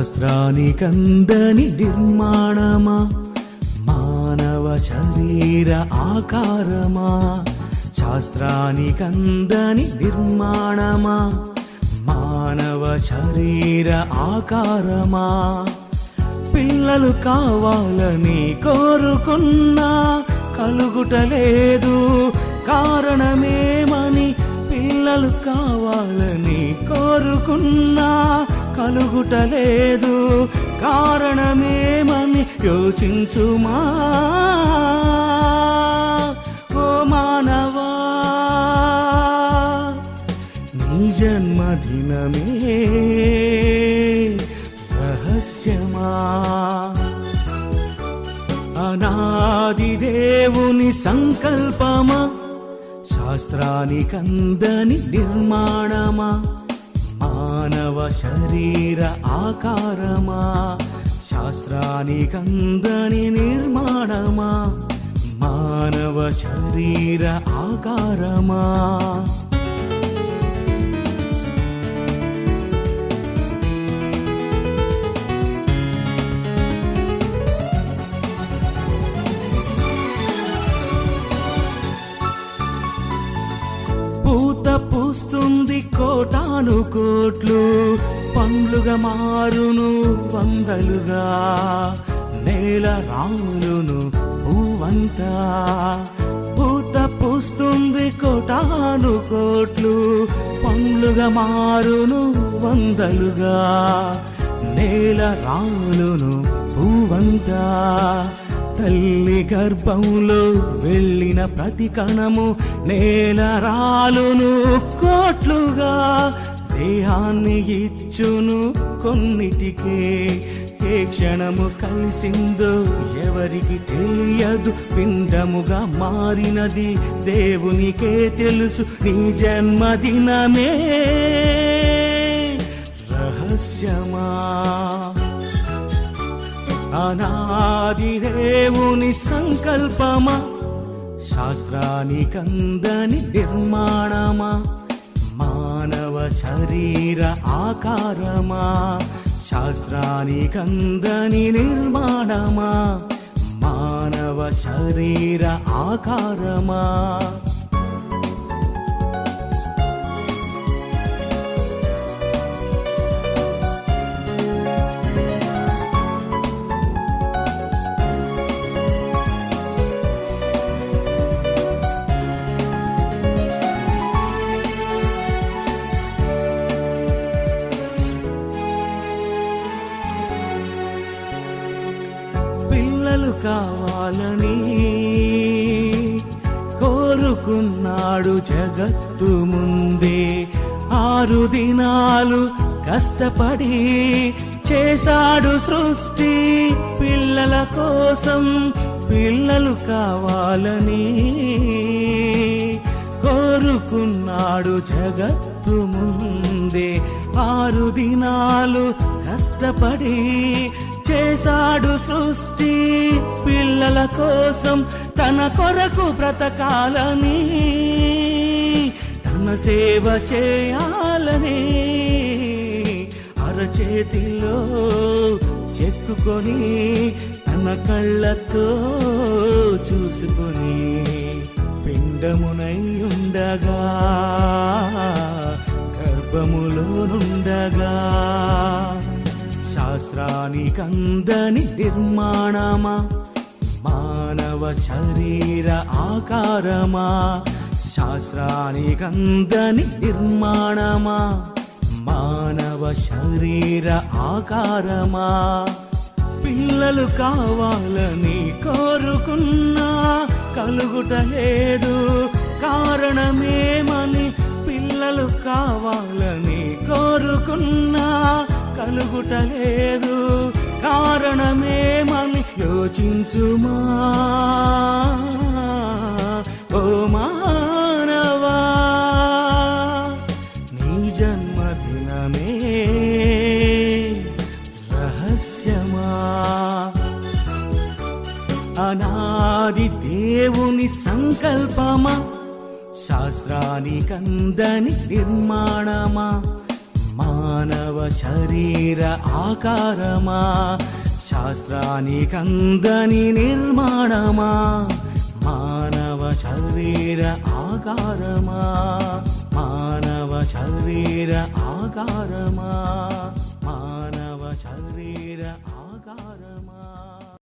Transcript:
శాస్త్రానికందని నిర్మాణమా? మానవ శరీర ఆకారమా? శాస్త్రానికందని నిర్మాణమా? మానవ శరీర ఆకారమా? పిల్లలు కావాలని కోరుకున్నా కలుగుటలేదు కారణమేమని పిల్లలు కావాలని కోరుకున్నా కలుగుటలేదు. కారణమేమని యోచించుమా? ఓ మానవా నీ జన్మదినమే రహస్యమా? అనాది దేవుని సంకల్పమా? శాస్త్రానికందని నిర్మాణమా? మానవ శరీర ఆకారమా శాస్త్రానికందని నిర్మాణమా మానవ శరీర ఆకారమా పూస్తుంది కోటాను కోట్లు. పండ్లుగా మారును వందలుగా. నేల రాములును పువ్వంతా. పూత పూస్తుంది కోటాను కోట్లు. పండ్లుగా మారును వందలుగా. నేల రాములును పువ్వంతా. తల్లి గర్భంలో వెళ్ళిన ప్రతి కణము నేల రాలును కోట్లుగా దేహాన్ని ఇచ్చును కొన్నిటికే. ఏ క్షణము కలిసిందో ఎవరికి తెలియదు. పిండముగా మారినది దేవునికే తెలుసు. నీ జన్మదినమే. రహస్యమా? అనాది దేవుని సంకల్పమా? శాస్త్రానికందని నిర్మాణమా? మానవ శరీర ఆకారమా? శాస్త్రానికందని నిర్మాణమా? మానవ శరీర ఆకారమా? పిల్లలు కావాలని కోరుకున్నాడు జగత్తు ముందే. ఆరు దినాలు కష్టపడి చేశాడు సృష్టి పిల్లల కోసం పిల్లలు కావాలని కోరుకున్నాడు జగత్తు ముందే. ఆరు దినాలు కష్టపడి చేశాడు సృష్టి పిల్లల కోసం తన కొరకు బ్రతకాలని తన సేవ చేయాలని అరచేతిలో చెక్కుకొని తన కళ్ళతో చూసుకొని పిండమునై ఉండగా గర్భములోనుండగా శాస్త్రానికందని నిర్మాణమా? మానవ శరీర ఆకారమా? శాస్త్రానికందని నిర్మాణమా? మానవ శరీర ఆకారమా? పిల్లలు కావాలని కోరుకున్నా కలుగుటలేదు కారణమేమని పిల్లలు కావాలని కోరుకున్నా కలుగుటలేదు కారణమేమని యోచించుమా. ఓ మానవా నీ జన్మదినమే రహస్యమా. అనాది దేవుని సంకల్పమా. శాస్త్రానికందని నిర్మాణమా. మానవ శరీర ఆకారమా శాస్త్రానికందని నిర్మాణమా మానవ శరీర ఆకారమా మానవ శరీర ఆకారమా మానవ శరీర ఆకారమా